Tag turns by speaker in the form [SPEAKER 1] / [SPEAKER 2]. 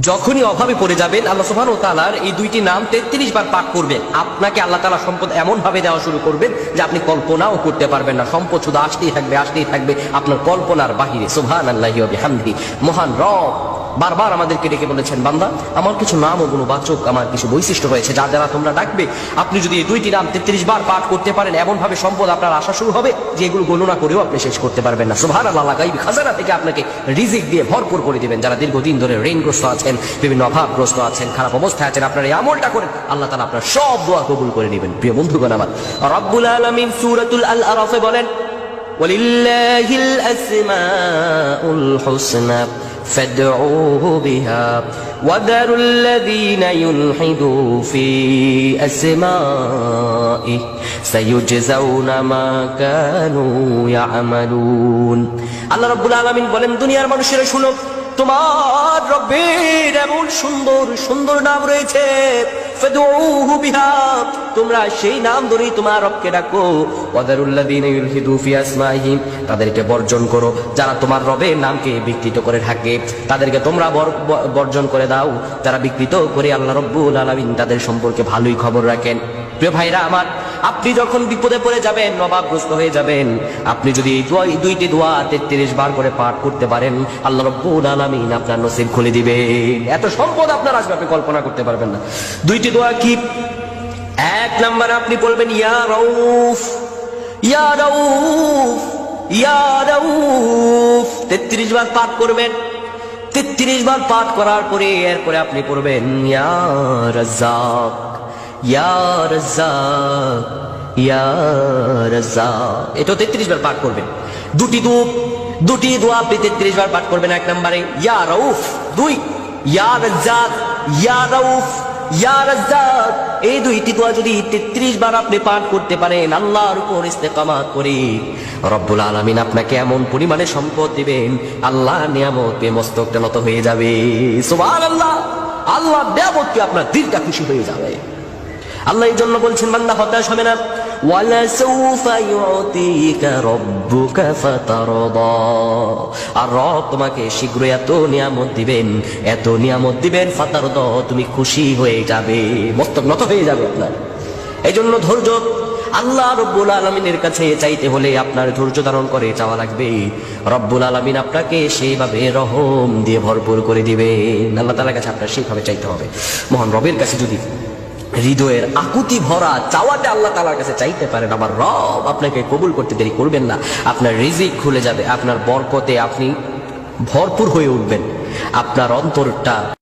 [SPEAKER 1] যখনই অভাবে পড়ে যাবেন, আল্লাহ সোহান ও তালার এই দুইটি নাম তেত্রিশ বার পাক করবেন। আপনাকে আল্লাহ তালা সম্পদ এমন ভাবে দেওয়া শুরু করবেন যে আপনি কল্পনাও করতে পারবেন না। সম্পদ শুধু আসতেই থাকবে আসতেই থাকবে আপনার কল্পনার বাহিরে। সুহান আল্লাহ মহান রব। বারবার আমাদেরকে ডেকে বলেছেন বান্দা আমার কিছু নাম ও গুণবাচক আমার কিছু বৈশিষ্ট্য রয়েছে যা দ্বারা তোমরা ডাকবে আপনি যদি এই দুইটি নাম তেত্রিশ বার পাঠ করতে পারেন এমন ভাবে সম্পদ আপনার আসা শুরু হবে যে এগুলো গণনা করেও আপনি শেষ করতে পারবেন না সুবহান আল্লাহ গাইবি খাজানা থেকে আপনাকে রিজিক দিয়ে ভরপুর করে দিবেন যারা দীর্ঘদিন ধরে ঋণগ্রস্ত আছেন বিভিন্ন অভাবগ্রস্ত আছেন খারাপ অবস্থায় আছেন আপনার এই আমলটা করেন আল্লাহ তালা আপনার সব দোয়া কবুল করে নেবেন প্রিয় বন্ধুগণ আমার রব্বুল আলমিন সুরাতুল আল আরফে বলেন ولله الأسماء الحسنى فادعوه بها وذروا الذين يلحدوا في أسمائه سيجزون ما كانوا يعملون আল্লাহ রাব্বুল আলামিন বলেন দুনিয়ার মানুষেরা শুনো তোমার রব্বের এমন সুন্দর সুন্দর নাম রয়েছে ফাদউহু বিহা তোমরা সেই নাম ধরেই তোমার রবকে ডাকো। তাদেরকে বর্জন করো। যারা তোমার রবের নামকে বিকৃত করে থাকে, তাদেরকে তোমরা বর- বর্জন করে দাও। যারা বিকৃত করে আল্লাহ রব্বুল আলমিন তাদের সম্পর্কে ভালোই খবর রাখেন। প্রিয় ভাইরা আমার আপনি যখন বিপদে পড়ে যাবেন, নবাবগ্রস্ত হয়ে যাবেন, আপনি যদি এই দুইটি দোয়া তেত্রিশ বার করে পাঠ করতে পারেন, আল্লাহ রব্বুল আলামিন আপনার নসিব খুলে দিবেন। এত সম্পদ আপনার আসবে, আপনি কল্পনা করতে পারবেন না। দুইটি দোয়া কি? এক নাম্বার আপনি বলবেন, ইয়া রউফ ইয়া রউফ ইয়া রউফ। তেত্রিশ বার পাঠ করবেন। তেত্রিশ বার পাঠ করার পরে, এরপরে আপনি পড়বেন, ইয়া রাজ্জাক। ইয়া ইয়া রাজ্জাক এটা তেত্রিশ বার পাঠ করবেন। দুটি দু দুটি দোয়া আপনি তেত্রিশ বার পাঠ করবেন এক নম্বরে। ইয়া রউফ, দুই। ইয়া রাজ্জাক ইয়া রউফ এই দুইটি দোয়া যদি তেত্রিশ বার আপনি পাঠ করতে পারেন, আল্লাহর উপর ইস্তেকামাত করে রব্বুল আলামিন আপনাকে এমন পরিমাণে সম্পদ দিবেন আল্লাহ নিয়ামত মস্তকটা নত হয়ে যাবে। আল্লাহ আল্লাহ নিয়ামতকে আপনার দিলটা খুশি হয়ে যাবে। আল্লাহ এই জন্য বলছেন, বান্দা হতাশ হবে না। আর রব তোমাকে এত নিয়ামত দিবেন, এত নিয়ামত দিবেন, ফাতারদ, তুমি খুশি হয়ে যাবে হয়ে যাবে আপনার। এই জন্য ধৈর্য, আল্লাহ রব্বুল আলমিনের কাছে চাইতে হলে আপনার ধৈর্য ধারণ করে চাওয়া লাগবে। রব্বুল আলমিন আপনাকে সেইভাবে রহম দিয়ে ভরপুর করে দিবেন। আল্লাহ তালার কাছে আপনার সেইভাবে চাইতে হবে। মহান রবের কাছে যদি হৃদয়ের আকুতি ভরা চাওয়াটা আল্লাহ তালার কাছে চাইতে পারেন। আমার রব আপনাকে কবুল করতে দেরি করবেন না। আপনার রিজিক খুলে যাবে। আপনার বরকতে আপনি ভরপুর হয়ে উঠবেন। আপনার অন্তরটা